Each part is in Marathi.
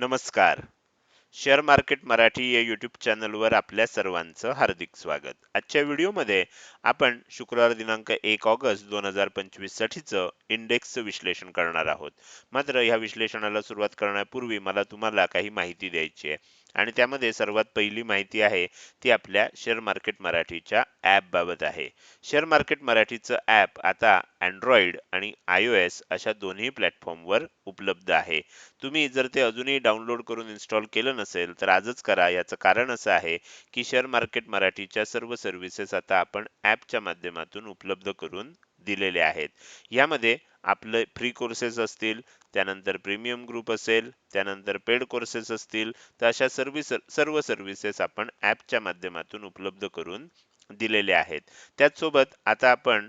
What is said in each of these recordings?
नमस्कार. शेअर मार्केट मराठी या यूट्यूब चॅनलवर आपल्या सर्वांचं हार्दिक स्वागत. आजच्या व्हिडिओमध्ये आपण शुक्रवार दिनांक एक ऑगस्ट दोन हजार पंचवीस साठीचं इंडेक्सचं विश्लेषण करणार आहोत. मात्र ह्या विश्लेषणाला सुरुवात करण्यापूर्वी मला तुम्हाला काही माहिती द्यायची आहे. आणि त्यामध्ये सर्वात पहिली माहिती आहे ती आपल्या शेअर मार्केट मराठीच्या ॲपबाबत आहे. शेअर मार्केट मराठीचं ॲप आता अँड्रॉइड आणि आय ओ एस अशा दोन्ही प्लॅटफॉर्मवर उपलब्ध आहे. तुम्ही जर ते अजूनही डाउनलोड करून इन्स्टॉल केलं नसेल तर आजच करा. याचं कारण असं आहे की शेअर मार्केट मराठीच्या सर्व सर्व्हिसेस आता आपण ॲपच्या माध्यमातून उपलब्ध करून दिलेले आहेत. यामध्ये आपले फ्री कोर्सेस असतील त्यानंतर प्रीमियम ग्रुप असेल त्यानंतर पेड कोर्सेस असतील तर अशा सर्व्हिस सर्व सर्व्हिसेस आपण ॲपच्या माध्यमातून उपलब्ध करून दिलेले आहेत. त्याचसोबत आता आपण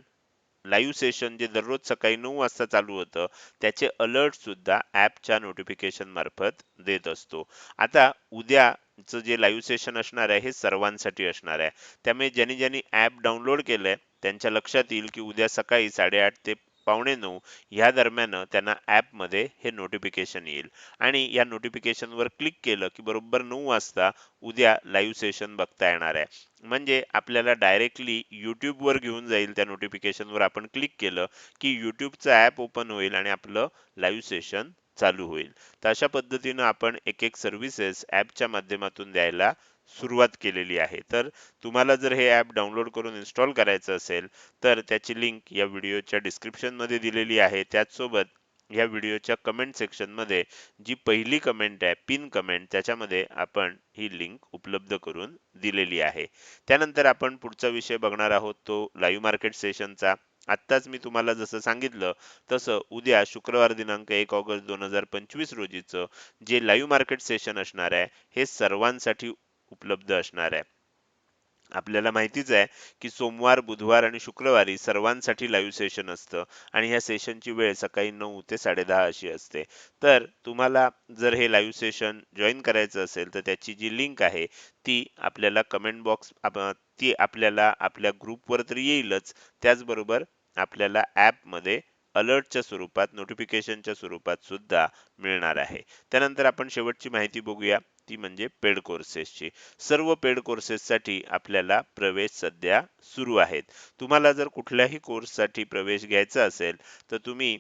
लाईव्ह सेशन जे दररोज सकाळी नऊ वाजता चालू होतं त्याचे अलर्ट सुद्धा ॲपच्या नोटिफिकेशन मार्फत देत असतो. आता उद्याचं जे लाईव्ह सेशन असणार आहे हे सर्वांसाठी असणार आहे. त्यामुळे ज्यांनी ज्यांनी ॲप डाउनलोड केलंय त्यांच्या लक्षात येईल की उद्या सकाळी साडेआठ ते पावणे नऊ ह्या दरम्यान त्यांना ॲपमध्ये हे नोटिफिकेशन येईल. आणि या नोटिफिकेशनवर क्लिक केलं की बरोबर नऊ वाजता उद्या लाईव्ह सेशन बघता येणार आहे. म्हणजे आपल्याला डायरेक्टली यूट्यूबवर घेऊन जाईल त्या नोटिफिकेशनवर आपण क्लिक केलं की यूट्यूबचं ॲप ओपन होईल आणि आपलं लाईव्ह सेशन चालू होईल. तर अशा पद्धतीनं आपण एक एक सर्व्हिसेस ॲपच्या माध्यमातून द्यायला सुरुवात केलेली आहे. तर तुम्हाला जर हे ॲप डाउनलोड करून इन्स्टॉल करायचं असेल तर त्याची लिंक या व्हिडिओच्या डिस्क्रिप्शनमध्ये दिलेली आहे. त्याचसोबत या व्हिडिओच्या कमेंट सेक्शनमध्ये जी पहिली कमेंट आहे पिन कमेंट त्याच्यामध्ये आपण ही लिंक उपलब्ध करून दिलेली आहे. त्यानंतर आपण पुढचा विषय बघणार आहोत तो लाईव्ह मार्केट सेशनचा आत्ताच मी तुम्हाला जसं सांगितलं तसं उद्या शुक्रवार दिनांक एक ऑगस्ट दोन हजार पंचवीस रोजीचं जे लाईव्ह मार्केट सेशन असणार आहे हे सर्वांसाठी उपलब्ध असणार आहे. आपल्याला माहितीच आहे की सोमवार बुधवार आणि शुक्रवारी सर्वांसाठी लाईव्ह सेशन असतं आणि ह्या सेशनची वेळ सकाळी नऊ ते साडेदहा अशी असते. तर तुम्हाला जर हे लाईव्ह सेशन जॉईन करायचं असेल तर त्याची जी लिंक आहे ती आपल्याला कमेंट बॉक्स ती आपल्याला आपल्या ग्रुपवर तर येईलच. त्याचबरोबर आपल्याला ॲपमध्ये अलर्टच्या स्वरूपात नोटिफिकेशनच्या स्वरूपात सुद्धा मिळणार आहे. त्यानंतर आपण शेवटची माहिती बघूया. ती म्हणजे पेड कोर्सेसची सर्व पेड कोर्सेससाठी आपल्याला प्रवेश सध्या सुरू आहेत. तुम्हाला जर कुठल्याही कोर्ससाठी प्रवेश घ्यायचा असेल तर तुम्ही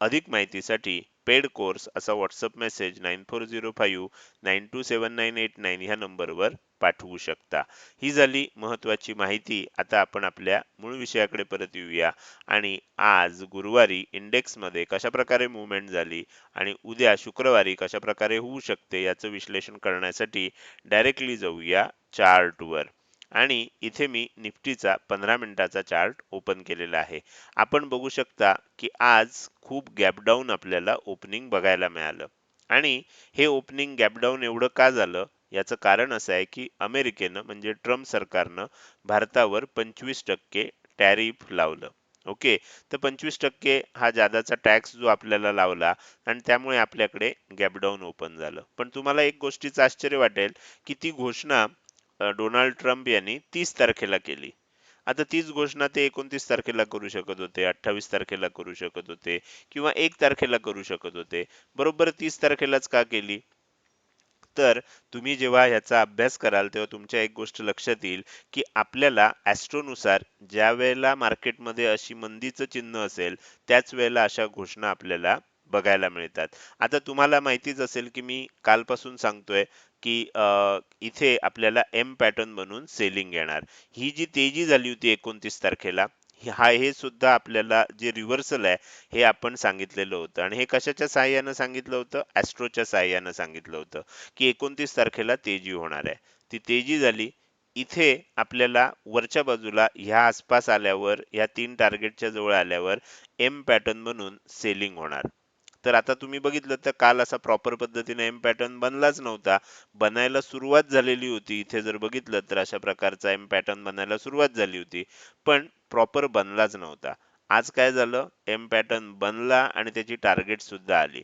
अधिक माहितीसाठी पेड कोर्स असा WhatsApp message nine four zero five nine two seven nine eight nine ह्या नंबरवर पाठवू शकता. ही झाली महत्वाची माहिती. आता आपण आपल्या मूळ विषयाकडे परत येऊया. आणि आज गुरुवारी इंडेक्समध्ये कशा प्रकारे मुवमेंट झाली आणि उद्या शुक्रवारी कशा प्रकारे होऊ शकते याचं विश्लेषण करण्यासाठी डायरेक्टली जाऊया चार्टवर आणि इथे मी निफ्टीचा पंधरा मिनिटाचा चार्ट ओपन केलेला आहे. आपण बघू शकता की आज खूप गॅपडाऊन आपल्याला ओपनिंग बघायला मिळालं. आणि हे ओपनिंग गॅपडाऊन एवढं का झालं? याचं कारण असं आहे की अमेरिकेनं म्हणजे ट्रम्प सरकारनं भारतावर पंचवीस टक्के टॅरिफ लावलं. ओके? तर पंचवीस टक्के हा जादाचा टॅक्स जो आपल्याला लावला आणि त्यामुळे आपल्याकडे गॅपडाऊन ओपन झालं. पण तुम्हाला एक गोष्टीचं आश्चर्य वाटेल की ती घोषणा डोनाल्ड ट्रम्प यांनी तीस तारखेला केली. आता तीच घोषणा ते एकोणतीस तारखेला करू शकत होते अठ्ठावीस तारखेला करू शकत होते किंवा एक तारखेला करू शकत होते. बरोबर तीस तारखेलाच का केली? तर तुम्ही जेव्हा ह्याचा अभ्यास कराल तेव्हा तुमच्या एक गोष्ट लक्षात येईल की आपल्याला ॲस्ट्रोनुसार ज्या वेळेला मार्केटमध्ये अशी मंदीचं चिन्ह असेल त्याच वेळेला अशा घोषणा आपल्याला बघायला मिळतात. आता तुम्हाला माहितीच असेल की मी कालपासून सांगतोय की इथे आपल्याला एम पॅटर्न बनून सेलिंग येणार. ही जी तेजी झाली होती एकोणतीस तारखेला हा हे सुद्धा आपल्याला जे रिव्हर्सल आहे हे आपण सांगितलेलं होतं. आणि हे कशाच्या सहाय्यानं सांगितलं होतं? ॲस्ट्रोच्या सहाय्यानं सांगितलं होतं की एकोणतीस तारखेला तेजी होणार आहे. ती तेजी झाली इथे आपल्याला वरच्या बाजूला ह्या आसपास आल्यावर ह्या तीन टार्गेटच्या जवळ आल्यावर एम पॅटर्न बनून सेलिंग होणार. तर आता तुम्ही बघितलं तर काल असा प्रॉपर पद्धतीने एम पॅटर्न बनलाच नव्हता. बनायला सुरुवात झालेली होती. इथे जर बघितलं तर अशा प्रकारचा एम पॅटर्न बनायला सुरुवात झाली होती. पण प्रॉपर बनलाच नव्हता. आज काय झालं? एम पॅटर्न बनला आणि त्याची टार्गेट सुद्धा आली.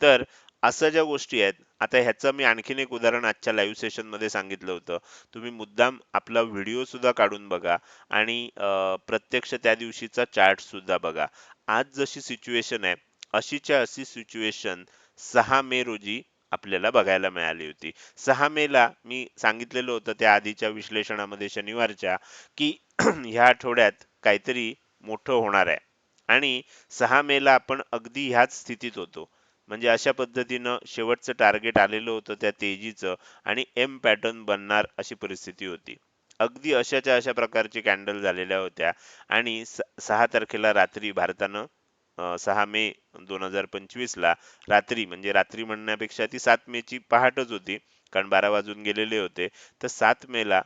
तर असं ज्या गोष्टी आहेत आता ह्याचं मी आणखीन एक उदाहरण आजच्या लाईव्ह सेशनमध्ये सांगितलं होतं. तुम्ही मुद्दाम आपला व्हिडिओ सुद्धा काढून बघा आणि प्रत्यक्ष त्या दिवशीचा चार्ट सुद्धा बघा. आज जशी सिच्युएशन आहे अशीच्या अशी सिच्युएशन सहा मे रोजी आपल्याला बघायला मिळाली होती. सहा मेला मी सांगितलेलं होतं त्या आधीच्या विश्लेषणामध्ये शनिवारच्या की ह्या आठवड्यात काहीतरी मोठं होणार आहे. आणि सहा मेला आपण अगदी ह्याच स्थितीत होतो. म्हणजे अशा पद्धतीनं शेवटचं टार्गेट आलेलं होतं त्या तेजीचं आणि एम पॅटर्न बनणार अशी परिस्थिती होती. अगदी अशाच्या अशा प्रकारचे कॅन्डल झालेल्या होत्या. आणि सहा तारखेला रात्री भारतानं सहा मे दोन हजार पंचवीसला रात्री म्हणजे रात्री म्हणण्यापेक्षा ती सात मेची पहाटच होती कारण बारा वाजून गेलेले होते. तर सात मेला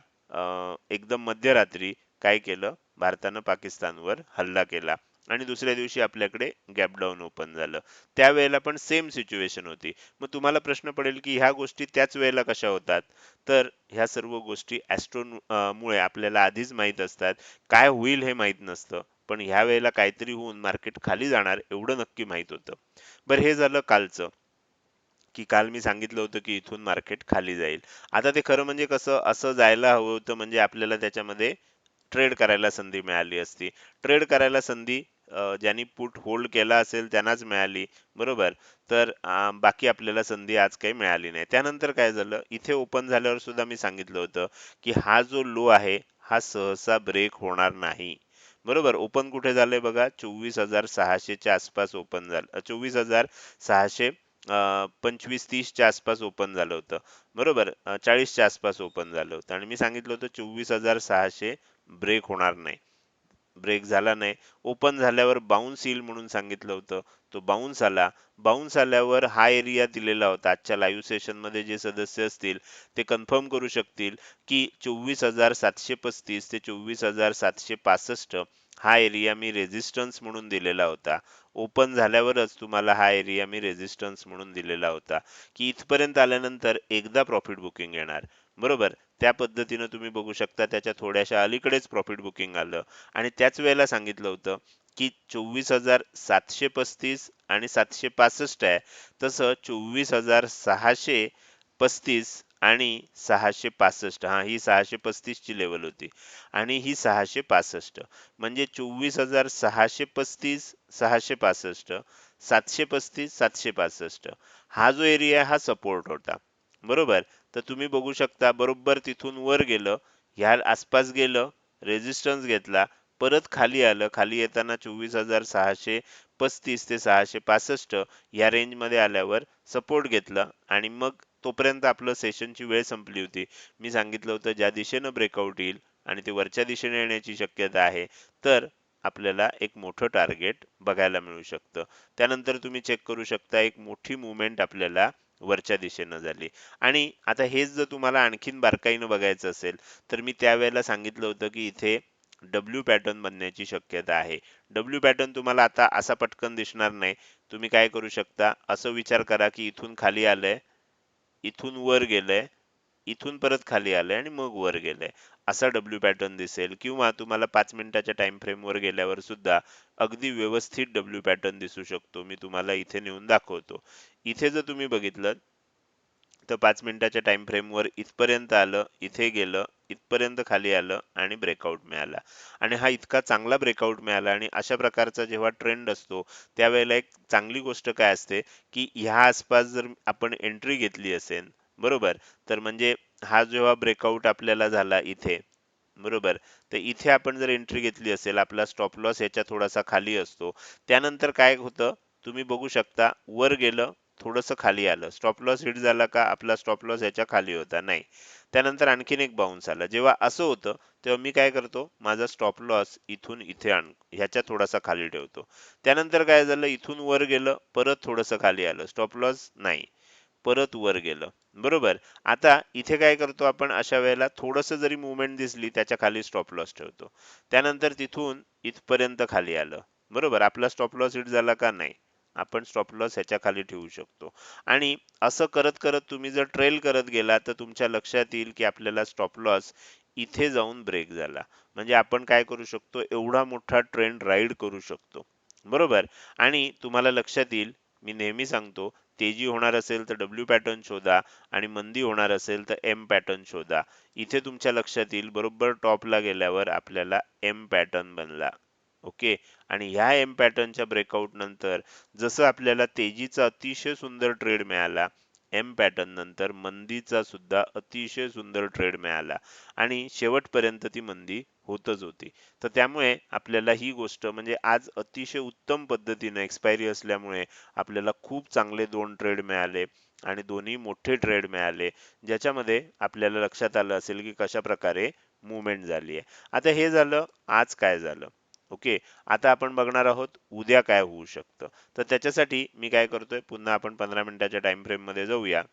एकदम मध्यरात्री काय केलं? भारतानं पाकिस्तानवर हल्ला केला. आणि दुसऱ्या दिवशी आपल्याकडे गॅपडाऊन ओपन झालं. त्यावेळेला पण सेम सिच्युएशन होती. मग तुम्हाला प्रश्न पडेल की ह्या गोष्टी त्याच वेळेला कशा होतात? तर ह्या सर्व गोष्टी ॲस्ट्रोन मुळे आपल्याला आधीच माहीत असतात. काय होईल हे माहीत नसतं. पण ह्या वेळेला काहीतरी होऊन मार्केट खाली जाणार एवढं नक्की माहीत होतं. बरं हे झालं कालचं की काल मी सांगितलं होतं की इथून मार्केट खाली जाईल. आता ते खरं म्हणजे कसं असं जायला हवं होतं म्हणजे आपल्याला त्याच्यामध्ये ट्रेड करायला संधी मिळाली असती. ट्रेड करायला संधी ज्यांनी पुट होल्ड केला असेल त्यांनाच मिळाली बरोबर? तर बाकी आपल्याला संधी आज काही मिळाली नाही. त्यानंतर काय झालं इथे ओपन झाल्यावर सुद्धा मी सांगितलं होतं की हा जो लो आहे हा सहसा ब्रेक होणार नाही. बरोबर. ओपन कुठे झालंय बघा? चोवीस हजार सहाशेच्या आसपास ओपन झालं. चोवीस हजार सहाशे पंचवीस तीसच्या आसपास ओपन झालं होतं. बरोबर. चाळीसच्या आसपास ओपन झालं होतं. आणि मी सांगितलं होतं चोवीस हजार सहाशे ब्रेक होणार नाही. ब्रेक झाला नाही. ओपन झाल्यावर बाउन्स येईल म्हणून सांगितलं होतं. तो बाउन्स आला. बाउन्स आल्यावर हा एरिया दिलेला होता. आजच्या लाईव्ह सेशनमध्ये जे सदस्य असतील ते कन्फर्म करू शकतील की चोवीस हजार सातशे पस्तीस ते चोवीस हजार सातशे पासष्ट हा एरिया मी रेझिस्टन्स म्हणून दिलेला होता. ओपन झाल्यावरच तुम्हाला हा एरिया मी रेझिस्टन्स म्हणून दिलेला होता. की इथपर्यंत आल्यानंतर एकदा प्रॉफिट बुकिंग येणार. बरोबर? त्या पद्धतीनं तुम्ही बघू शकता त्याच्या थोड्याशा अलीकडेच प्रॉफिट बुकिंग आलं. आणि त्याच वेळेला सांगितलं होतं की चोवीस हजार सातशे पस्तीस आणि सातशे पासष्ट आहे. तसं चोवीस हजार सहाशे पस्तीस आणि सहाशे पासष्ट. हा ही सहाशे पस्तीस ची लेवल होती. आणि ही सहाशे पासष्ट. म्हणजे चोवीस हजार सहाशे पस्तीस सहाशे पासष्ट सातशे पस्तीस सातशे पासष्ट. हा जो एरिया हा सपोर्ट होता. बरोबर? तर तुम्ही बघू शकता बरोबर तिथून वर गेलं ह्या आसपास गेलं रेजिस्टन्स घेतला परत खाली आलं खाली येताना चोवीस हजार सहाशे पस्तीस ते सहाशे पासष्ट या रेंजमध्ये आल्यावर सपोर्ट घेतलं आणि मग तोपर्यंत आपलं सेशनची वेळ संपली होती. मी सांगितलं होतं ज्या दिशेनं ब्रेकआउट येईल आणि ते वरच्या दिशेने येण्याची शक्यता आहे तर आपल्याला एक मोठं टार्गेट बघायला मिळू शकतं. त्यानंतर तुम्ही चेक करू शकता एक मोठी मुवमेंट आपल्याला वरच्या दिशेनं झाली. आणि आता हेच जर तुम्हाला आणखीन बारकाईनं बघायचं असेल तर मी त्यावेळेला सांगितलं होतं की इथे डब्ल्यू पॅटर्न बनण्याची शक्यता आहे. डब्ल्यू पॅटर्न तुम्हाला आता असा पटकन दिसणार नाही. तुम्ही काय करू शकता? असं विचार करा की इथून खाली आलंय इथून वर गेलंय इथून परत खाली आलंय आणि मग वर गेलंय. असा डब्ल्यू पॅटर्न दिसेल किंवा तुम्हाला पाच मिनिटाच्या टाइम फ्रेम वर गेल्यावर सुद्धा अगदी व्यवस्थित डब्ल्यू पॅटर्न दिसू शकतो. मी तुम्हाला इथे नेऊन दाखवतो. इथे जर तुम्ही बघितलं तर पाच मिनिटाच्या टाइम फ्रेम वर इथपर्यंत आलं इथे गेलं इथपर्यंत खाली आलं आणि ब्रेकआउट मिळाला. आणि हा इतका चांगला ब्रेकआउट मिळाला आणि अशा प्रकारचा जेव्हा ट्रेंड असतो त्यावेळेला एक चांगली गोष्ट काय असते की ह्या आसपास जर आपण एंट्री घेतली असेल बरोबर. तर म्हणजे हा जेव्हा ब्रेकआउट आपल्याला झाला इथे बरोबर. तर इथे आपण जर एंट्री घेतली असेल आपला स्टॉप लॉस याच्या थोडासा खाली असतो. त्यानंतर काय होतं? तुम्ही बघू शकता वर गेलं थोडस खाली आलं. स्टॉप लॉस हिट झाला का आपला स्टॉप लॉस याच्या खाली होता. नाही. त्यानंतर आणखीन एक बाउन्स आला. जेव्हा असं होतं तेव्हा मी काय करतो? माझा स्टॉप लॉस इथून इथे आण ह्याच्या थोडासा खाली ठेवतो. त्यानंतर काय झालं? इथून वर गेलं परत थोडस खाली आलं. स्टॉप लॉस नाही. परत वर गेलं. बरोबर? आता इथे काय करतो आपण? अशा वेळेला थोडंसं जरी मुवमेंट दिसली त्याच्याखाली स्टॉप लॉस ठेवतो. त्यानंतर तिथून इथपर्यंत खाली आलं. बरोबर? आपला स्टॉप लॉस हिट झाला का नाही? आपण स्टॉप लॉस ह्याच्या खाली ठेवू शकतो. आणि असं करत करत तुम्ही जर ट्रेल करत गेला तर तुमच्या लक्षात येईल की आपल्याला स्टॉप लॉस इथे जाऊन ब्रेक झाला. म्हणजे आपण काय करू शकतो? एवढा मोठा ट्रेंड राईड करू शकतो. बरोबर? आणि तुम्हाला लक्षात येईल मी नेहमी सांगतो तेजी होणार असेल तर डब्ल्यू पॅटर्न शोधा आणि मंदी होणार असेल तर एम पॅटर्न शोधा. इथे तुमच्या लक्षात येईल बरोबर टॉपला गेल्यावर आपल्याला एम पॅटर्न बनला. ओके? आणि ह्या एम पॅटर्नच्या ब्रेकआउट नंतर जसं आपल्याला तेजीचा अतिशय सुंदर ट्रेड मिळाला एम पॅटर्न नंतर मंदीचा सुद्धा अतिशय सुंदर ट्रेड मिळाला. आणि शेवटपर्यंत ती मंदी होतच होती. तर त्यामुळे आपल्याला ही गोष्ट म्हणजे आज अतिशय उत्तम पद्धतीने एक्सपायरी असल्यामुळे आपल्याला खूप चांगले दोन ट्रेड मिळाले आणि दोन्ही मोठे ट्रेड मिळाले ज्याच्यामध्ये आपल्याला लक्षात आलं असेल की कशा प्रकारे मुवमेंट झाली आहे. आता हे झालं आज काय झालं? ओके? आता आपण बघणार आहोत उद्या काय होऊ शकतं. तर त्याच्यासाठी मी काय करतोय पुन्हा आपण पंधरा मिनिटाच्या टाइम फ्रेममध्ये जाऊया.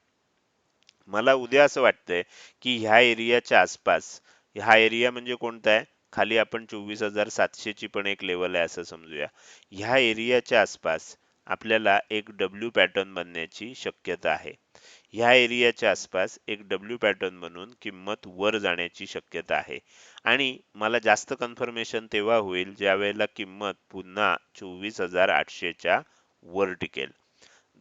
मला उद्या असं वाटतंय की ह्या एरियाच्या आसपास हा एरिया म्हणजे कोणता आहे? खाली आपण चोवीस हजार सातशेची पण एक लेवल आहे असं समजूया. ह्या एरियाच्या आसपास आपल्याला एक डब्ल्यू पॅटर्न बनण्याची शक्यता आहे. ह्या एरियाच्या आसपास एक डब्ल्यू पॅटर्न बनून किंमत वर जाण्याची शक्यता आहे. आणि मला जास्त कन्फर्मेशन तेव्हा होईल ज्या वेळेला किंमत पुन्हा चोवीस हजार आठशेच्या वर टिकेल.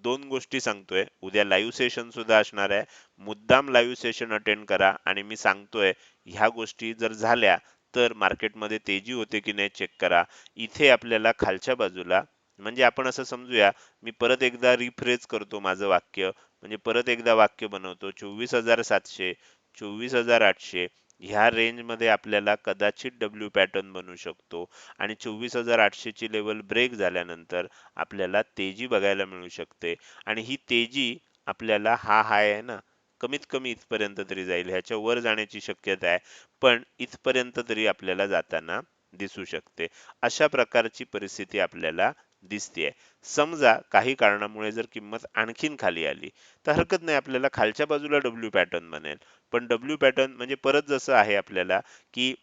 दोन गोष्टी सांगतोय. उद्या लाईव्ह सेशन सुद्धा असणार आहे. मुद्दाम लाईव्ह सेशन अटेंड करा आणि मी सांगतोय ह्या गोष्टी जर झाल्या तर मार्केटमध्ये तेजी होते की नाही चेक करा. इथे आपल्याला खालच्या बाजूला म्हणजे आपण असं समजूया मी परत एकदा रिफ्रेज करतो माझं वाक्य. म्हणजे परत एकदा वाक्य बनवतो चोवीस हजार सातशे चोवीस हजार आठशे ह्या रेंजमध्ये आपल्याला कदाचित डब्ल्यू पॅटर्न बनू शकतो. आणि चोवीस हजार आठशेची लेवल ब्रेक झाल्यानंतर आपल्याला तेजी बघायला मिळू शकते. आणि ही तेजी आपल्याला हा हाय आहे ना कमीत कमी इथपर्यंत तरी जाईल. ह्याच्या वर जाण्याची शक्यता आहे. पण इथपर्यंत तरी आपल्याला जाताना दिसू शकते. अशा प्रकारची परिस्थिती आपल्याला दिसतेय. समजा काही कारणामुळे जर किंमत आणखीन खाली आली तर हरकत नाही आपल्याला खालच्या बाजूला डब्ल्यू पॅटर्न बनेल. पण डब्ल्यू पॅटर्न म्हणजे परत जसं आहे आपल्याला की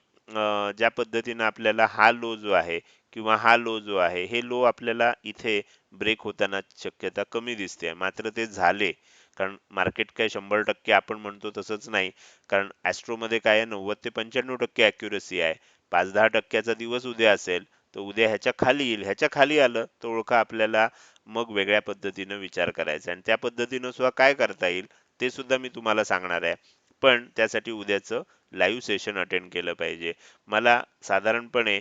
ज्या पद्धतीने आपल्याला हा लो जो आहे किंवा हा लो जो आहे हे लो आपल्याला इथे ब्रेक होताना शक्यता कमी दिसते मात्र ते झाले. कारण मार्केट काय शंभर टक्के आपण म्हणतो तसंच नाही. कारण ॲस्ट्रोमध्ये काय आहे नव्वद ते पंच्याण्णव टक्के ॲक्युरसी आहे. पाच दहा टक्क्याचा दिवस उद्या असेल तर उद्या ह्याच्या खाली येईल. ह्याच्या खाली आलं तर ओळखा आपल्याला मग वेगळ्या पद्धतीनं विचार करायचा. आणि त्या पद्धतीनं सुद्धा काय करता येईल ते सुद्धा मी तुम्हाला सांगणार आहे. पण त्यासाठी उद्याचं लाईव्ह सेशन अटेंड केलं पाहिजे. मला साधारणपणे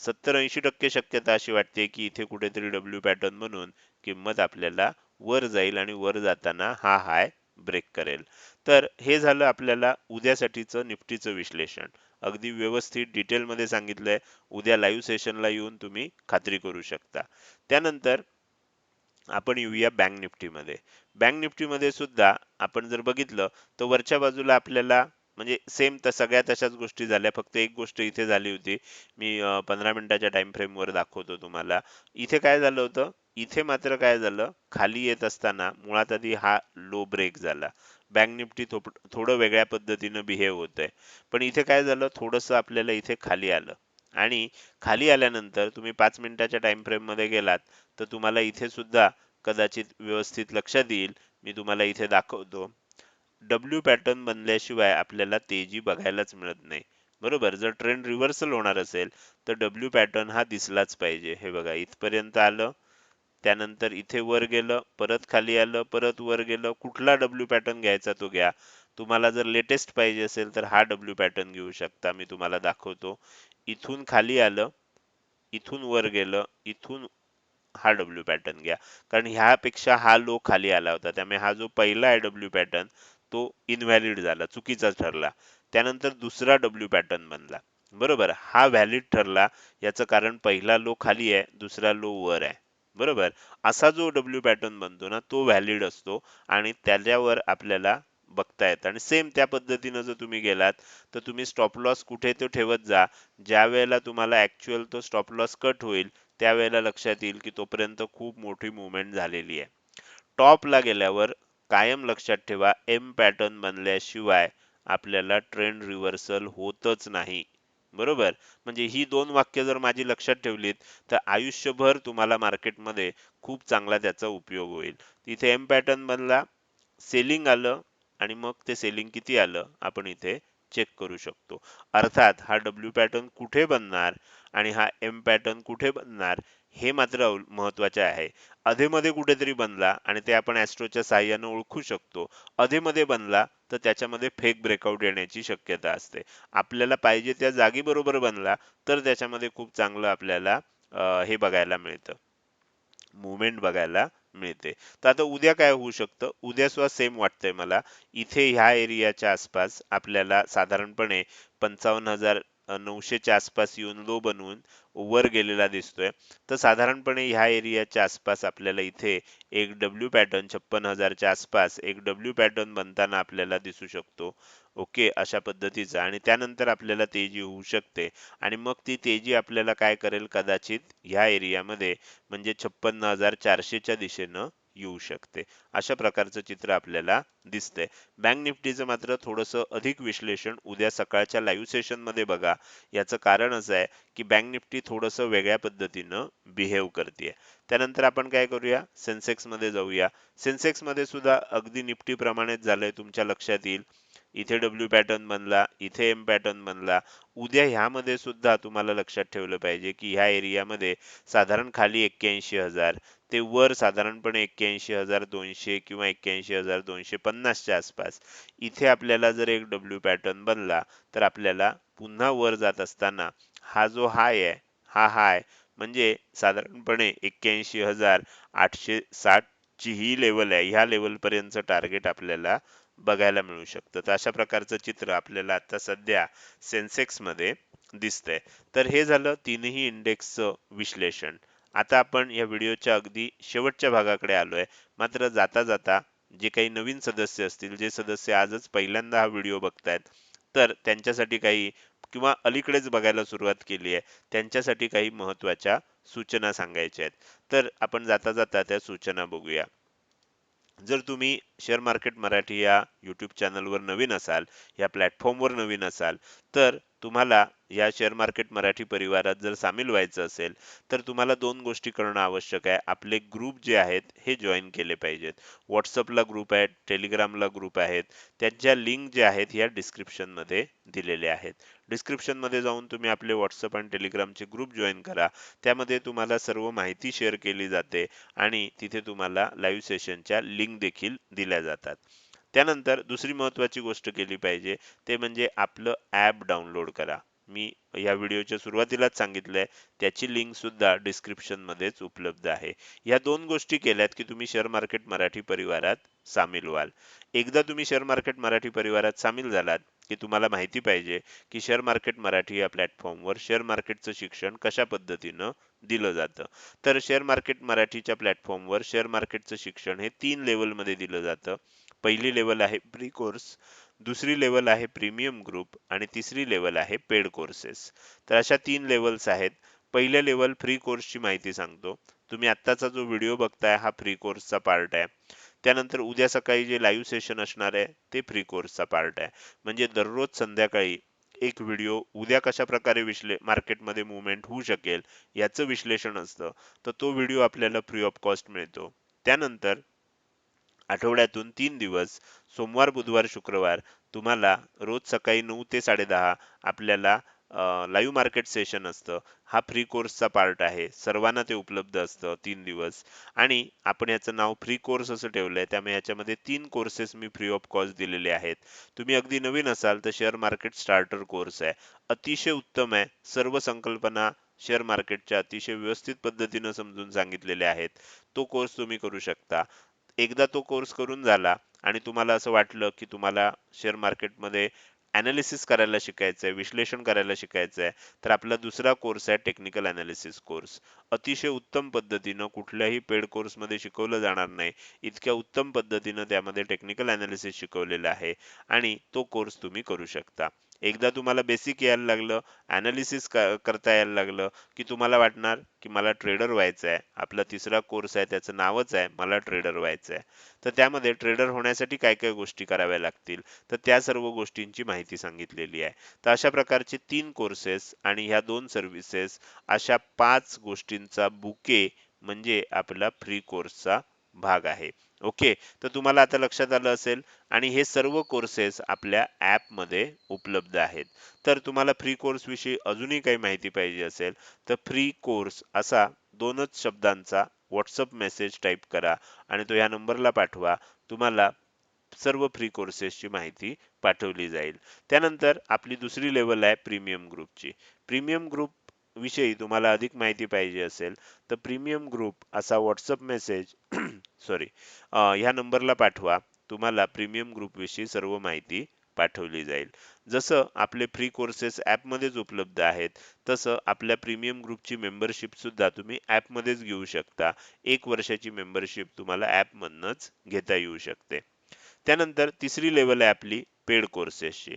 सत्तर ऐंशी टक्के शक्यता अशी वाटते की इथे कुठेतरी डब्ल्यू पॅटर्न म्हणून किंमत आपल्याला वर जाईल आणि वर जाताना हा हाय ब्रेक करेल. तर हे झालं आपल्याला उद्यासाठीचं निफ्टीचं विश्लेषण. अगदी व्यवस्थित डिटेलमध्ये सांगितलंय. उद्या लाईव्ह सेशनला येऊन तुम्ही खात्री करू शकता. त्यानंतर आपण येऊया बँक निफ्टीमध्ये. बँक निफ्टीमध्ये सुद्धा आपण जर बघितलं तर वरच्या बाजूला आपल्याला म्हणजे सेम तर सगळ्या तशाच गोष्टी झाल्या. फक्त एक गोष्ट इथे झाली होती. मी पंधरा मिनिटाच्या टाइम फ्रेम वर दाखवतो तुम्हाला. इथे काय झालं होतं? इथे मात्र काय झालं? खाली येत असताना मुळात आधी हा लो ब्रेक झाला. बँक निफ्टी थोडं वेगळ्या पद्धतीनं बिहेव होतंय. पण इथे काय झालं? थोडस आपल्याला इथे खाली आलं. आणि खाली आल्यानंतर तुम्ही पाच मिनिटाच्या टाइम फ्रेममध्ये गेलात तर तुम्हाला इथे सुद्धा कदाचित व्यवस्थित लक्षात येईल. मी तुम्हाला इथे दाखवतो. डब्ल्यू पॅटर्न बनल्याशिवाय आपल्याला तेजी बघायलाच मिळत नाही. बरोबर? जर ट्रेंड रिव्हर्सल होणार असेल तर डब्ल्यू पॅटर्न हा दिसलाच पाहिजे. हे बघा इथपर्यंत आलं. त्यानंतर इथे वर गेलं परत खाली आलं परत वर गेलं कुठला डब्ल्यू पॅटर्न घ्यायचा तो घ्या. तुम्हाला जर लेटेस्ट पाहिजे असेल तर हा डब्ल्यू पॅटर्न घेऊ शकता मी तुम्हाला दाखवतो. इथून खाली आलं इथून वर गेलं इथून हा डब्ल्यू पॅटर्न घ्या. कारण ह्यापेक्षा हा लो खाली आला होता त्यामुळे हा जो पहिला आहे डब्ल्यू पॅटर्न तो इनव्हॅलिड झाला चुकीचा ठरला. त्यानंतर दुसरा डब्ल्यू पॅटर्न बनला. बरोबर हा व्हॅलिड ठरला याचं कारण पहिला लो खाली आहे दुसरा लो वर आहे. बरोबर? असा जो डब्ल्यू पॅटर्न बनतो ना तो व्हॅलिड असतो आणि त्याच्यावर आपल्याला बघता येतं. आणि सेम त्या पद्धतीनं जर तुम्ही गेलात तर तुम्ही स्टॉप लॉस कुठे तो ठेवत जा. ज्या वेळेला तुम्हाला ऍक्च्युअल तो स्टॉप लॉस कट होईल त्यावेळेला लक्षात येईल की तोपर्यंत खूप मोठी मुवमेंट झालेली आहे. टॉपला गेल्यावर कायम लक्षात ठेवा एम पॅटर्न बनल्याशिवाय आपल्याला ट्रेंड रिव्हर्सल होतच नाही. बरोबर? म्हणजे ही दोन वाक्य जर माझी लक्षात ठेवलीत तर आयुष्यभर तुम्हाला मार्केटमध्ये खूप चांगला त्याचा उपयोग होईल. इथे एम पॅटर्न बनला सेलिंग आलं आणि मग ते सेलिंग किती आलं? आपण इथे चेक करू शकतो. अर्थात हा डब्ल्यू पॅटर्न कुठे बनणार आणि हा एम पॅटर्न कुठे बनणार? हे मात्र महत्त्वाचे आहे. अधेमध्ये कुठेतरी बनला आणि ते आपण ॲस्ट्रोच्या साह्यानं ओळखू शकतो. अधेमध्ये बनला तर त्याच्यामध्ये फेक ब्रेकआउट येण्याची शक्यता असते. आपल्याला पाहिजे त्या जागीबरोबर बनला तर त्याच्यामध्ये खूप चांगलं आपल्याला हे बघायला मिळतं. मुवमेंट बघायला मिळते. तर आता उद्या काय होऊ शकतं? उद्या सुद्धा सेम वाटतंय मला. इथे ह्या एरियाच्या आसपास आपल्याला साधारणपणे पंचावन्न हजार नऊशेच्या आसपास येऊन लो बनवून वर गेलेला दिसतोय. तर साधारणपणे ह्या एरियाच्या आसपास आपल्याला इथे एक डब्ल्यू पॅटर्न छप्पन हजारच्या आसपास एक डब्ल्यू पॅटर्न बनताना आपल्याला दिसू शकतो. ओके अशा पद्धतीचा. आणि त्यानंतर आपल्याला तेजी होऊ शकते. आणि मग ती तेजी आपल्याला काय करेल कदाचित ह्या एरियामध्ये म्हणजे छप्पन्न हजार चारशेच्या दिशेनं येऊ शकते. अशा प्रकारचं चित्र आपल्याला दिसतंय. बँक निफ्टीचं मात्र थोडंसं अधिक विश्लेषण उद्या सकाळच्या लाईव्ह सेशनमध्ये बघा. याचं कारण असं आहे की बँक निफ्टी थोडंसं वेगळ्या पद्धतीनं बिहेव करते त्यानंतर आपण काय करूया? सेन्सेक्समध्ये जाऊया. सेन्सेक्समध्ये सुद्धा अगदी निफ्टी प्रमाणेच झालंय तुमच्या लक्षात येईल. इथे डब्ल्यू पॅटर्न बनला इथे एम पॅटर्न बनला. उद्या ह्यामध्ये सुद्धा तुम्हाला लक्षात ठेवलं पाहिजे की ह्या एरियामध्ये साधारण खाली एक्क्याऐंशी हजार ते वर साधारणपणे एक्क्याऐंशी हजार दोनशे किंवा एक्क्याऐंशी हजार दोनशे पन्नासच्या आसपास. इथे आपल्याला जर एक डब्ल्यू पॅटर्न बनला तर आपल्याला पुन्हा वर जात असताना हा जो हाय आहे हा हाय म्हणजे साधारणपणे एक्क्याऐंशी हजार आठशे साठ ची ही लेवल आहे. ह्या लेवलपर्यंतचं टार्गेट आपल्याला बघायला मिळू शकतं. तर अशा प्रकारचं चित्र आपल्याला आता सध्या सेन्सेक्समध्ये दिसतंय. तर हे झालं तीनही इंडेक्सचं विश्लेषण. आता आपण या व्हिडिओच्या अगदी शेवटच्या भागाकडे आलोय. मात्र जाता जाता जे काही नवीन सदस्य असतील जे सदस्य आजच पहिल्यांदा हा व्हिडिओ बघतायत तर त्यांच्यासाठी काही किंवा अलीकडेच बघायला सुरुवात केली आहे त्यांच्यासाठी काही महत्त्वाच्या सूचना सांगायच्या आहेत. तर आपण जाता जाता त्या सूचना बघूया. जर तुम्ही शेअर मार्केट मराठी या यूट्यूब चॅनलवर नवीन असाल या प्लॅटफॉर्मवर नवीन असाल तर तुम्हाला या शेअर मार्केट मराठी परिवारात जर सामील व्हायचं असेल तर तुम्हाला दोन गोष्टी करणं आवश्यक आहे. आपले ग्रुप जे आहेत हे जॉईन केले पाहिजेत. व्हॉट्सअपला ग्रुप आहेत टेलिग्रामला ग्रुप आहेत. त्यांच्या लिंक जे आहेत ह्या डिस्क्रिप्शनमध्ये दिलेल्या आहेत. डिस्क्रिप्शनमध्ये जाऊन तुम्ही आपले व्हॉट्सअप आणि टेलिग्रामचे ग्रुप जॉईन करा. त्यामध्ये तुम्हाला सर्व माहिती शेअर केली जाते आणि तिथे तुम्हाला लाईव्ह सेशनच्या लिंक देखील दिल्या जातात. त्यानंतर दुसरी महत्वाची गोष्ट केली पाहिजे ते म्हणजे आपलं ॲप डाउनलोड करा. मी या व्हिडिओच्या सुरुवातीलाच सांगितलंय त्याची लिंक सुद्धा डिस्क्रिप्शन मध्येच उपलब्ध आहे. या दोन गोष्टी केल्यात की तुम्ही शेअर मार्केट मराठी परिवारात सामील व्हाल. एकदा तुम्ही शेअर मार्केट मराठी परिवारात सामील झालात की तुम्हाला माहिती पाहिजे की शेअर मार्केट मराठी या प्लॅटफॉर्मवर शेअर मार्केटचं शिक्षण कशा पद्धतीनं दिलं जातं. तर शेअर मार्केट मराठीच्या प्लॅटफॉर्मवर शेअर मार्केटचं शिक्षण हे तीन लेवलमध्ये दिलं जातं. पहिली लेवल आहे प्री कोर्स दुसरी लेवल आहे प्रीमियम ग्रुप आणि तिसरी लेवल आहे पेड कोर्सेस तर अशा तीन लेवल्स आहेत. पहिल्या लेवल फ्री कोर्सची माहिती सांगतो. तुम्ही आत्ताचा जो व्हिडिओ बघताय हा फ्री कोर्सचा पार्ट आहे. त्यानंतर उद्या सकाळी जे लाईव्ह सेशन असणार आहे ते फ्री कोर्सचा पार्ट आहे. म्हणजे दररोज संध्याकाळी एक व्हिडिओ उद्या कशा प्रकारे विश्ले मार्केटमध्ये मुवमेंट होऊ शकेल याचं विश्लेषण असतं. तर तो व्हिडिओ आपल्याला फ्री ऑफ कॉस्ट मिळतो. त्यानंतर आठवड्यातून तीन दिवस सोमवार बुधवार शुक्रवार तुम्हाला रोज सकाळी नऊ ते साडेदहा आपल्याला लाईव्ह मार्केट सेशन असतं. हा फ्री कोर्सचा पार्ट आहे. सर्वांना ते उपलब्ध असतं तीन दिवस. आणि आपण याचं नाव फ्री कोर्स असं ठेवलंय. त्यामुळे याच्यामध्ये तीन कोर्सेस मी फ्री ऑफ कॉस्ट दिलेले आहेत. तुम्ही अगदी नवीन असाल तर शेअर मार्केट स्टार्टर कोर्स आहे. अतिशय उत्तम आहे. सर्व संकल्पना शेअर मार्केटच्या अतिशय व्यवस्थित पद्धतीनं समजून सांगितलेल्या आहेत. तो कोर्स तुम्ही करू शकता. एकदा तो कोर्स करून झाला आणि तुम्हाला असं वाटलं की तुम्हाला शेअर मार्केटमध्ये ॲनालिसिस करायला शिकायचं आहे विश्लेषण करायला शिकायचं आहे तर आपला दुसरा कोर्स आहे टेक्निकल ॲनालिसिस कोर्स अतिशय उत्तम पद्धतीनं कुठल्याही पेड कोर्समध्ये शिकवलं जाणार नाही. इतक्या उत्तम पद्धतीनं त्यामध्ये टेक्निकल ॲनालिसिस शिकवलेलं आहे आणि तो कोर्स तुम्ही करू शकता. एकदा तुम्हाला बेसिक यायला लागलं अनालिसिस करता यायला लागलं की तुम्हाला वाटणार की मला ट्रेडर व्हायचं आहे. आपला तिसरा कोर्स आहे त्याचं नावच आहे मला ट्रेडर व्हायचं आहे. तर त्यामध्ये ट्रेडर होण्यासाठी काय काय गोष्टी कराव्या लागतील? तर त्या सर्व गोष्टींची माहिती सांगितलेली आहे. तर अशा प्रकारचे तीन कोर्सेस आणि ह्या दोन सर्व्हिसेस अशा पाच गोष्टींचा बुके म्हणजे आपला फ्री कोर्सचा भाग आहे. ओके? तर तुम्हाला आता लक्षात आलं असेल आणि हे सर्व कोर्सेस आपल्या ॲपमध्ये उपलब्ध आहेत. तर तुम्हाला फ्री कोर्स विषयी अजूनही काही माहिती पाहिजे असेल तर फ्री कोर्स असा दोनच शब्दांचा व्हॉट्सअप मेसेज टाईप करा आणि तो या नंबरला पाठवा. तुम्हाला सर्व फ्री कोर्सेसची माहिती पाठवली जाईल. त्यानंतर आपली दुसरी लेवल आहे प्रीमियम ग्रुपची प्रीमियम ग्रुप विषयी तुम्हाला अधिक माहिती पाहिजे असेल तर प्रीमियम ग्रुप असा व्हॉट्सअप मेसेज सॉरी ह्या नंबरला पाठवा. तुम्हाला प्रीमियम ग्रुप विषयी सर्व माहिती पाठवली जाईल. जसं आपले फ्री कोर्सेस ॲपमध्येच उपलब्ध आहेत तसं आपल्या प्रीमियम ग्रुपची मेंबरशिप सुद्धा तुम्ही ॲपमध्येच घेऊ शकता. एक वर्षाची मेंबरशिप तुम्हाला ॲपमधनंच घेता येऊ शकते. त्यानंतर तिसरी लेवल आहे आपली पेड कोर्सेसची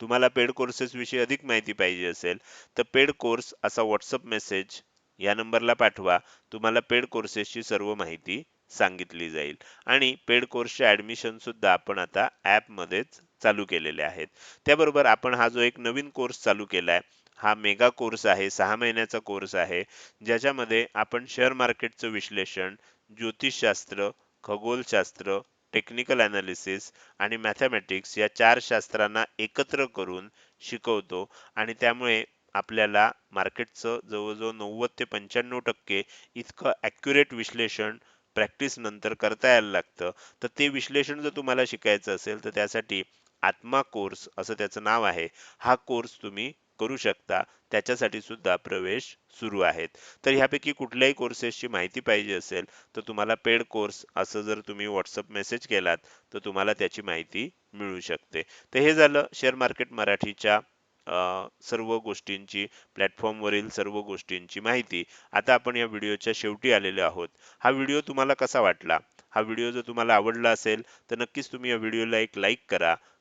तुम्हाला पेड कोर्सेस विषयी अधिक माहिती पाहिजे असेल तर पेड कोर्स असा व्हॉट्सअप मेसेज या नंबरला पाठवा. तुम्हाला पेड कोर्सेसची सर्व माहिती सांगितली जाईल. आणि पेड कोर्सचे ऍडमिशन सुद्धा आपण आता ॲपमध्येच चालू केलेले आहेत. त्याबरोबर आपण हा जो एक नवीन कोर्स चालू केला आहे हा मेगा कोर्स आहे सहा महिन्याचा कोर्स आहे ज्याच्यामध्ये आपण शेअर मार्केटचं विश्लेषण ज्योतिषशास्त्र खगोलशास्त्र टेक्निकल अनालिसिस आणि मॅथमॅटिक्स या चार शास्त्रांना एकत्र करून शिकवतो. आणि त्यामुळे आपल्याला मार्केटचं जवळजवळ नव्वद ते पंच्याण्णव टक्के इतकं ॲक्युरेट विश्लेषण प्रॅक्टिस नंतर करता यायला लागतं. तर ते विश्लेषण जर तुम्हाला शिकायचं असेल तर त्यासाठी आत्मा कोर्स असं त्याचं नाव आहे. हा कोर्स तुम्ही करू शकता. त्याच्यासाठी सुद्धा प्रवेश सुरू आहेत. तर ह्यापैकी कुठल्याही कोर्सेसची माहिती पाहिजे असेल तर तुम्हाला पेड कोर्स असं जर तुम्ही व्हॉट्सअप मेसेज केलात तर तुम्हाला त्याची माहिती मिळू शकते. तर हे झालं शेअर मार्केट मराठीच्या सर्व गोष्टींची प्लॅटफॉर्मवरील सर्व गोष्टींची माहिती. आता आपण या व्हिडिओच्या शेवटी आलेले आहोत. हा व्हिडिओ तुम्हाला कसा वाटला? हा व्हिडिओ जर तुम्हाला आवडला असेल तर नक्कीच तुम्ही या व्हिडिओला एक लाईक करा.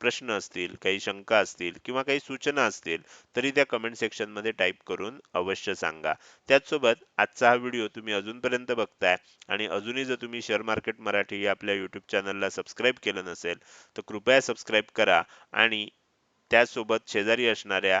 प्रश्न असतील काही शंका असतील किंवा काही सूचना असतील तरी त्या कमेंट सेक्शनमध्ये टाईप करून अवश्य सांगा. त्याचसोबत आजचा हा व्हिडिओ तुम्ही अजूनपर्यंत बघताय आणि अजूनही जर तुम्ही शेअर मार्केट मराठी या आपल्या यूट्यूब चॅनलला सबस्क्राईब केलं नसेल तर कृपया सबस्क्राईब करा आणि त्यासोबत शेजारी असणाऱ्या